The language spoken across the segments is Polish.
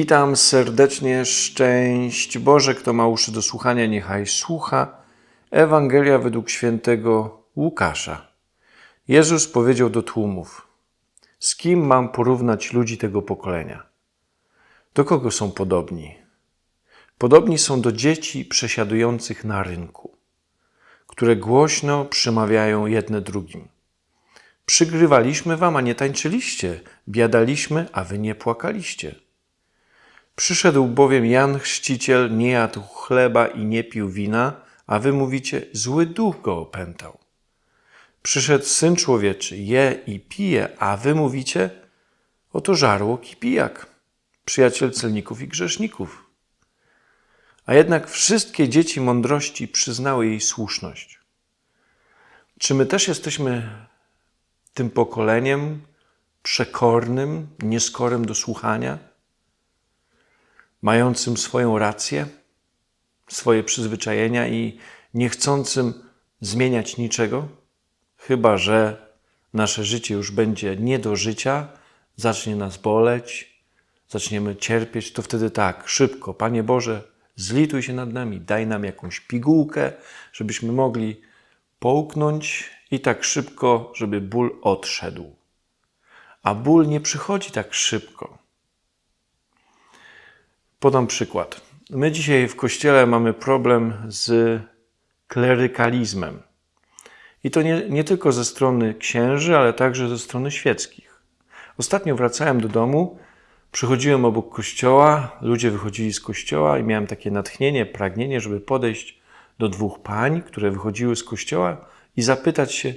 Witam serdecznie, szczęść Boże, kto ma uszy do słuchania, niechaj słucha. Ewangelia według świętego Łukasza. Jezus powiedział do tłumów: Z kim mam porównać ludzi tego pokolenia? Do kogo są podobni? Podobni są do dzieci przesiadujących na rynku, które głośno przemawiają jedne drugim. Przygrywaliśmy wam, a nie tańczyliście, biadaliśmy, a wy nie płakaliście. Przyszedł bowiem Jan Chrzciciel, nie jadł chleba i nie pił wina, a wy mówicie, zły duch go opętał. Przyszedł Syn Człowieczy, je i pije, a wy mówicie, oto żarłok i pijak, przyjaciel celników i grzeszników. A jednak wszystkie dzieci mądrości przyznały jej słuszność. Czy my też jesteśmy tym pokoleniem przekornym, nieskorym do słuchania? Mającym swoją rację, swoje przyzwyczajenia i niechcącym zmieniać niczego, chyba że nasze życie już będzie nie do życia, zacznie nas boleć, zaczniemy cierpieć, to wtedy tak, szybko, Panie Boże, zlituj się nad nami, daj nam jakąś pigułkę, żebyśmy mogli połknąć i tak szybko, żeby ból odszedł. A ból nie przychodzi tak szybko. Podam przykład. My dzisiaj w kościele mamy problem z klerykalizmem. I to nie, nie tylko ze strony księży, ale także ze strony świeckich. Ostatnio wracałem do domu, przychodziłem obok kościoła, ludzie wychodzili z kościoła i miałem takie natchnienie, pragnienie, żeby podejść do dwóch pań, które wychodziły z kościoła i zapytać się,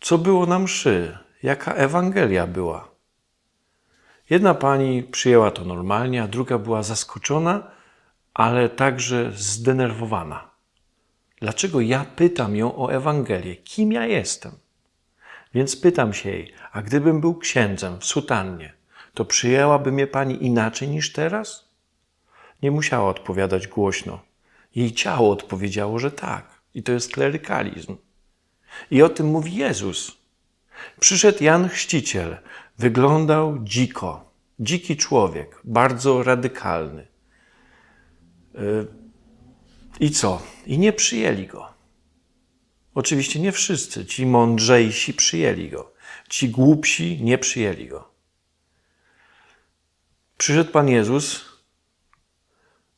co było na mszy, jaka Ewangelia była. Jedna pani przyjęła to normalnie, a druga była zaskoczona, ale także zdenerwowana. Dlaczego ja pytam ją o Ewangelię? Kim ja jestem? Więc pytam się jej, a gdybym był księdzem w sutannie, to przyjęłaby mnie pani inaczej niż teraz? Nie musiała odpowiadać głośno. Jej ciało odpowiedziało, że tak. I to jest klerykalizm. I o tym mówi Jezus. Przyszedł Jan Chrzciciel, wyglądał dziko. Dziki człowiek, bardzo radykalny. Y, I co? I nie przyjęli go. Oczywiście nie wszyscy. Ci mądrzejsi przyjęli go. Ci głupsi nie przyjęli go. Przyszedł Pan Jezus.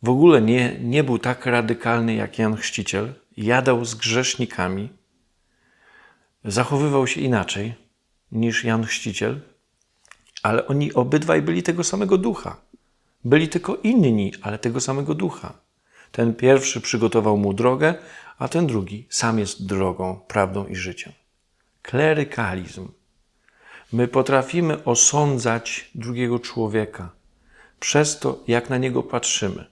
W ogóle nie, nie był tak radykalny jak Jan Chrzciciel. Jadał z grzesznikami. Zachowywał się inaczej niż Jan Chrzciciel, ale oni obydwaj byli tego samego ducha. Byli tylko inni, ale tego samego ducha. Ten pierwszy przygotował mu drogę, a ten drugi sam jest drogą, prawdą i życiem. Klerykalizm. My potrafimy osądzać drugiego człowieka przez to, jak na niego patrzymy.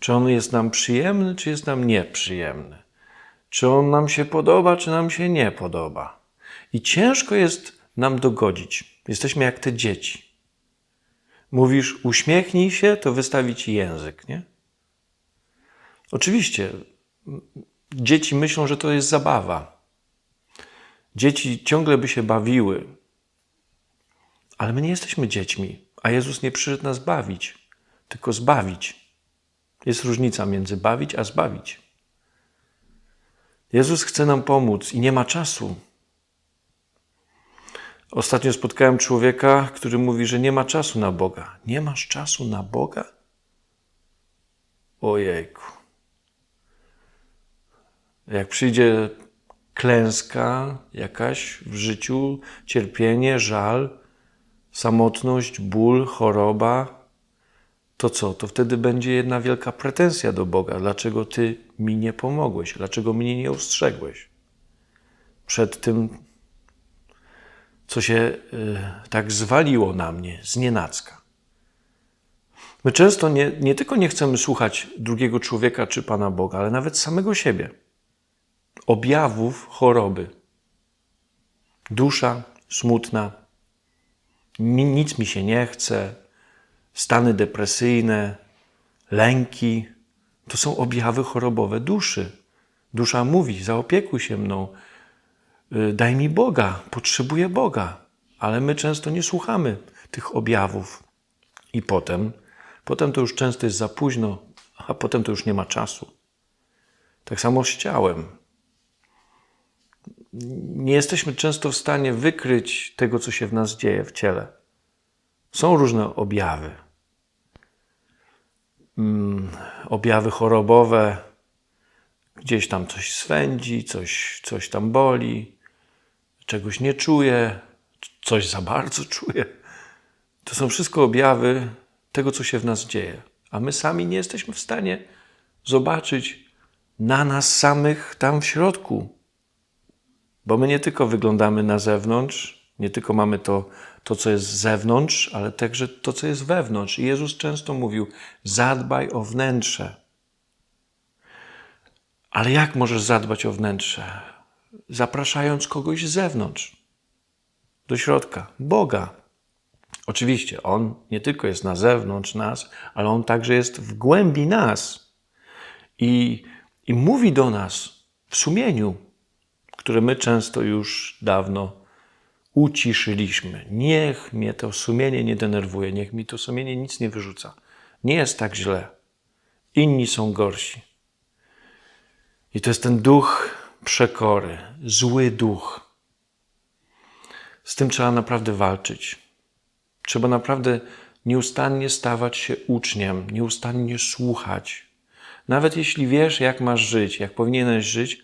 Czy on jest nam przyjemny, czy jest nam nieprzyjemny? Czy on nam się podoba, czy nam się nie podoba? I ciężko jest nam dogodzić. Jesteśmy jak te dzieci. Mówisz, uśmiechnij się, to wystawi ci język, nie? Oczywiście, dzieci myślą, że to jest zabawa. Dzieci ciągle by się bawiły, ale my nie jesteśmy dziećmi, a Jezus nie przyszedł nas bawić, tylko zbawić. Jest różnica między bawić a zbawić. Jezus chce nam pomóc i nie ma czasu. Ostatnio spotkałem człowieka, który mówi, że nie ma czasu na Boga. Nie masz czasu na Boga? Ojejku. Jak przyjdzie klęska jakaś w życiu, cierpienie, żal, samotność, ból, choroba, to co? To wtedy będzie jedna wielka pretensja do Boga. Dlaczego Ty mi nie pomogłeś? Dlaczego mnie nie ostrzegłeś? Przed tym co się y, tak zwaliło na mnie z nienacka. My często nie, nie tylko nie chcemy słuchać drugiego człowieka czy Pana Boga, ale nawet samego siebie. Objawów choroby. Dusza smutna, nic mi się nie chce, stany depresyjne, lęki. To są objawy chorobowe duszy. Dusza mówi: zaopiekuj się mną, daj mi Boga, potrzebuję Boga. Ale my często nie słuchamy tych objawów. I potem, potem to już często jest za późno, a potem to już nie ma czasu. Tak samo z ciałem. Nie jesteśmy często w stanie wykryć tego, co się w nas dzieje w ciele. Są różne objawy. Mm, objawy chorobowe, gdzieś tam coś swędzi, coś, coś tam boli, czegoś nie czuję, coś za bardzo czuję. To są wszystko objawy tego, co się w nas dzieje. A my sami nie jesteśmy w stanie zobaczyć na nas samych tam w środku. Bo my nie tylko wyglądamy na zewnątrz, nie tylko mamy to, to, co jest z zewnątrz, ale także to, co jest wewnątrz. I Jezus często mówił: zadbaj o wnętrze. Ale jak możesz zadbać o wnętrze? Zapraszając kogoś z zewnątrz, do środka, Boga. Oczywiście, On nie tylko jest na zewnątrz nas, ale On także jest w głębi nas i, i mówi do nas w sumieniu, które my często już dawno uciszyliśmy. Niech mnie to sumienie nie denerwuje, niech mi to sumienie nic nie wyrzuca. Nie jest tak źle. Inni są gorsi. I to jest ten duch przekory, zły duch. Z tym trzeba naprawdę walczyć. Trzeba naprawdę nieustannie stawać się uczniem, nieustannie słuchać. Nawet jeśli wiesz, jak masz żyć, jak powinieneś żyć,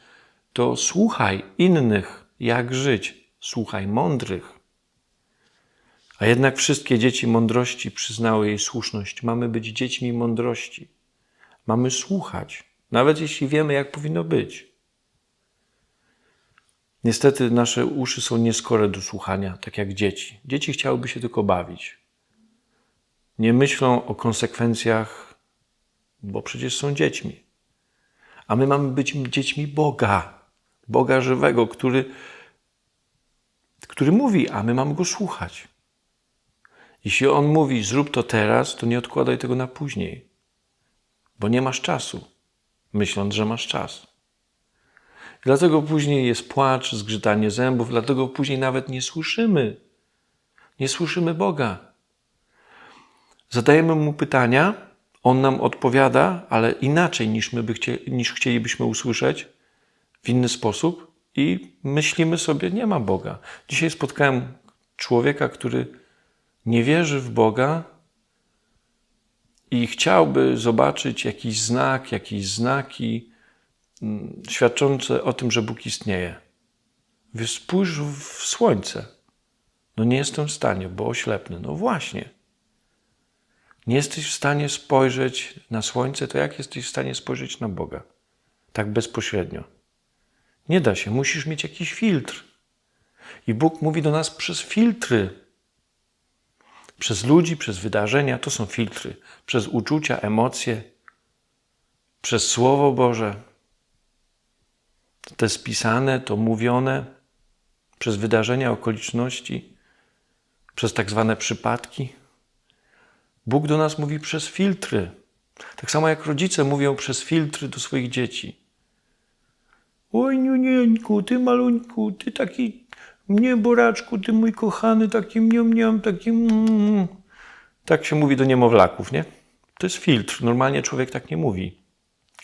to słuchaj innych, jak żyć. Słuchaj mądrych. A jednak wszystkie dzieci mądrości przyznały jej słuszność. Mamy być dziećmi mądrości. Mamy słuchać, nawet jeśli wiemy, jak powinno być. Niestety nasze uszy są nieskore do słuchania, tak jak dzieci. Dzieci chciałyby się tylko bawić. Nie myślą o konsekwencjach, bo przecież są dziećmi. A my mamy być dziećmi Boga, Boga żywego, który, który mówi, a my mamy go słuchać. Jeśli on mówi, zrób to teraz, to nie odkładaj tego na później, bo nie masz czasu, myśląc, że masz czas. Dlatego później jest płacz, zgrzytanie zębów, dlatego później nawet nie słyszymy. Nie słyszymy Boga. Zadajemy mu pytania, on nam odpowiada, ale inaczej niż, my by chcieli, niż chcielibyśmy usłyszeć, w inny sposób i myślimy sobie, nie ma Boga. Dzisiaj spotkałem człowieka, który nie wierzy w Boga i chciałby zobaczyć jakiś znak, jakieś znaki świadczące o tym, że Bóg istnieje. Wy spójrz w słońce. No nie jestem w stanie, bo oślepny. No właśnie. Nie jesteś w stanie spojrzeć na słońce, to jak jesteś w stanie spojrzeć na Boga? Tak bezpośrednio. Nie da się, musisz mieć jakiś filtr. I Bóg mówi do nas przez filtry. Przez ludzi, przez wydarzenia to są filtry. Przez uczucia, emocje, przez Słowo Boże. Te spisane, to mówione, przez wydarzenia, okoliczności, przez tak zwane przypadki. Bóg do nas mówi przez filtry. Tak samo jak rodzice mówią przez filtry do swoich dzieci. Oj, niunieńku, ty maluńku, ty taki mnie boraczku, ty mój kochany, taki mniam, mniam, taki mm. Tak się mówi do niemowlaków, nie? To jest filtr. Normalnie człowiek tak nie mówi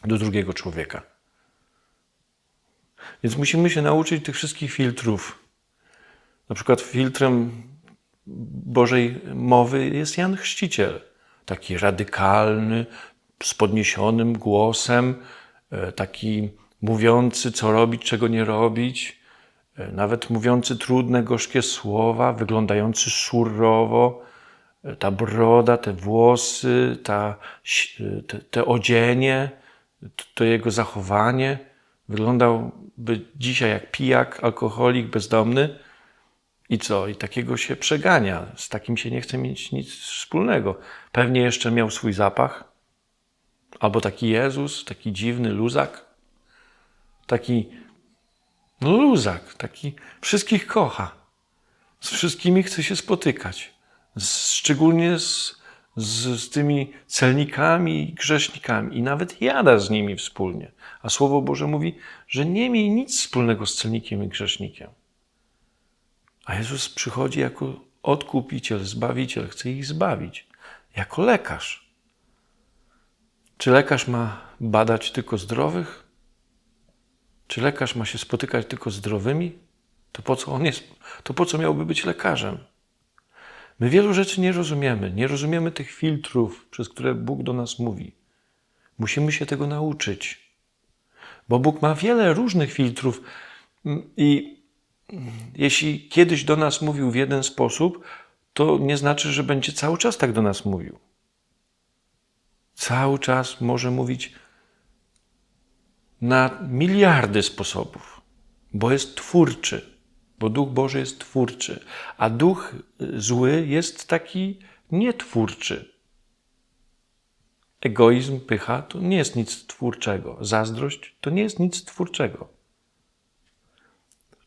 do drugiego człowieka. Więc musimy się nauczyć tych wszystkich filtrów. Na przykład filtrem Bożej mowy jest Jan Chrzciciel. Taki radykalny, z podniesionym głosem, e, taki mówiący, co robić, czego nie robić, e, nawet mówiący trudne, gorzkie słowa, wyglądający surowo, e, ta broda, te włosy, ta, te, te odzienie, to jego zachowanie wyglądałby dzisiaj jak pijak, alkoholik, bezdomny. I co? I takiego się przegania. Z takim się nie chce mieć nic wspólnego. Pewnie jeszcze miał swój zapach. Albo taki Jezus, taki dziwny luzak. Taki no luzak, taki wszystkich kocha. Z wszystkimi chce się spotykać. Z, szczególnie z, z, z tymi celnikami i grzesznikami. I nawet jada z nimi wspólnie. A Słowo Boże mówi, że nie miej nic wspólnego z celnikiem i grzesznikiem. A Jezus przychodzi jako odkupiciel, zbawiciel, chce ich zbawić. jako lekarz. Czy lekarz ma badać tylko zdrowych? Czy lekarz ma się spotykać tylko z zdrowymi? To po co on jest? To po co miałby być lekarzem? My wielu rzeczy nie rozumiemy. Nie rozumiemy tych filtrów, przez które Bóg do nas mówi. Musimy się tego nauczyć. Bo Bóg ma wiele różnych filtrów i jeśli kiedyś do nas mówił w jeden sposób, to nie znaczy, że będzie cały czas tak do nas mówił. Cały czas może mówić na miliardy sposobów, bo jest twórczy, bo Duch Boży jest twórczy, a Duch zły jest taki nietwórczy. Egoizm, pycha to nie jest nic twórczego. Zazdrość to nie jest nic twórczego.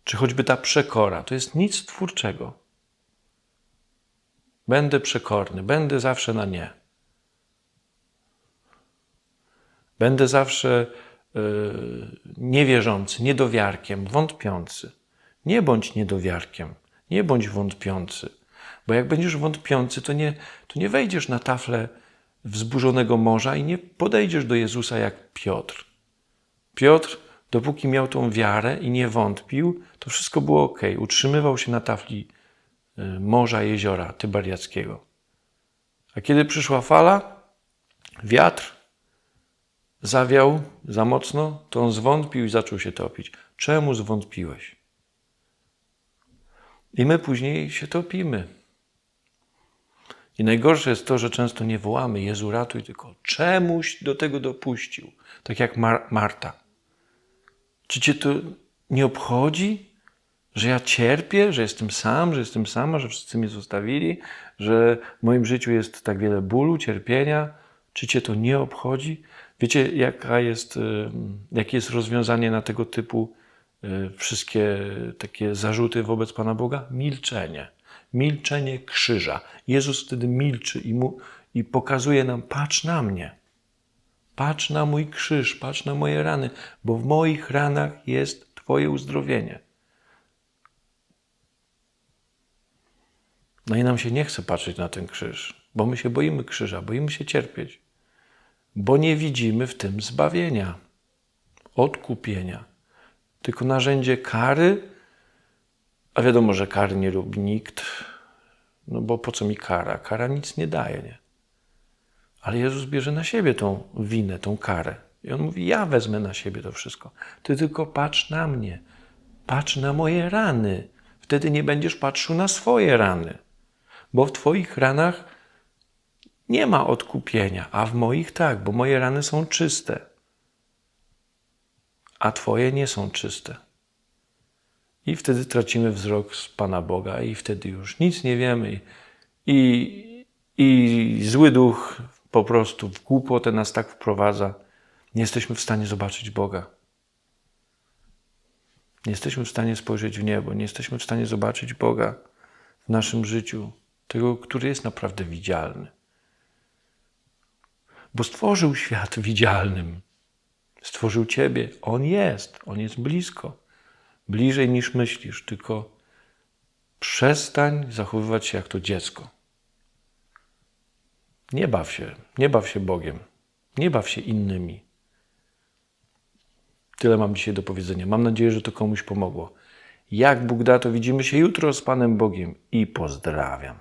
Czy choćby ta przekora to jest nic twórczego. Będę przekorny, będę zawsze na nie. Będę zawsze yy, niewierzący, niedowiarkiem, wątpiący. Nie bądź niedowiarkiem, nie bądź wątpiący, bo jak będziesz wątpiący, to nie, to nie wejdziesz na taflę wzburzonego morza i nie podejdziesz do Jezusa jak Piotr. Piotr, dopóki miał tą wiarę i nie wątpił, to wszystko było ok. Utrzymywał się na tafli y, morza, jeziora Tybariackiego. A kiedy przyszła fala, wiatr zawiał za mocno, to on zwątpił i zaczął się topić. Czemu zwątpiłeś? I my później się topimy. I najgorsze jest to, że często nie wołamy Jezu ratuj, tylko czemuś do tego dopuścił. Tak jak Mar Marta. Czy cię to nie obchodzi, że ja cierpię, że jestem sam, że jestem sama, że wszyscy mnie zostawili, że w moim życiu jest tak wiele bólu, cierpienia? Czy cię to nie obchodzi? Wiecie, jaka jest, jakie jest rozwiązanie na tego typu wszystkie takie zarzuty wobec Pana Boga? Milczenie milczenie krzyża. Jezus wtedy milczy i, mu, i pokazuje nam: patrz na mnie. Patrz na mój krzyż, patrz na moje rany, bo w moich ranach jest Twoje uzdrowienie. No i nam się nie chce patrzeć na ten krzyż, bo my się boimy krzyża, boimy się cierpieć, bo nie widzimy w tym zbawienia, odkupienia, tylko narzędzie kary a wiadomo, że kary nie lubi nikt, no bo po co mi kara? Kara nic nie daje, nie? Ale Jezus bierze na siebie tą winę, tą karę. I on mówi: Ja wezmę na siebie to wszystko. Ty tylko patrz na mnie, patrz na moje rany. Wtedy nie będziesz patrzył na swoje rany, bo w Twoich ranach nie ma odkupienia, a w moich tak, bo moje rany są czyste, a Twoje nie są czyste. I wtedy tracimy wzrok z Pana Boga, i wtedy już nic nie wiemy. I, i zły duch po prostu w głupotę nas tak wprowadza. Nie jesteśmy w stanie zobaczyć Boga. Nie jesteśmy w stanie spojrzeć w niebo, nie jesteśmy w stanie zobaczyć Boga w naszym życiu, tego, który jest naprawdę widzialny. Bo stworzył świat widzialnym. Stworzył Ciebie. On jest, On jest blisko bliżej niż myślisz, tylko przestań zachowywać się jak to dziecko. Nie baw się, nie baw się Bogiem, nie baw się innymi. Tyle mam dzisiaj do powiedzenia. Mam nadzieję, że to komuś pomogło. Jak Bóg da, to widzimy się jutro z Panem Bogiem i pozdrawiam.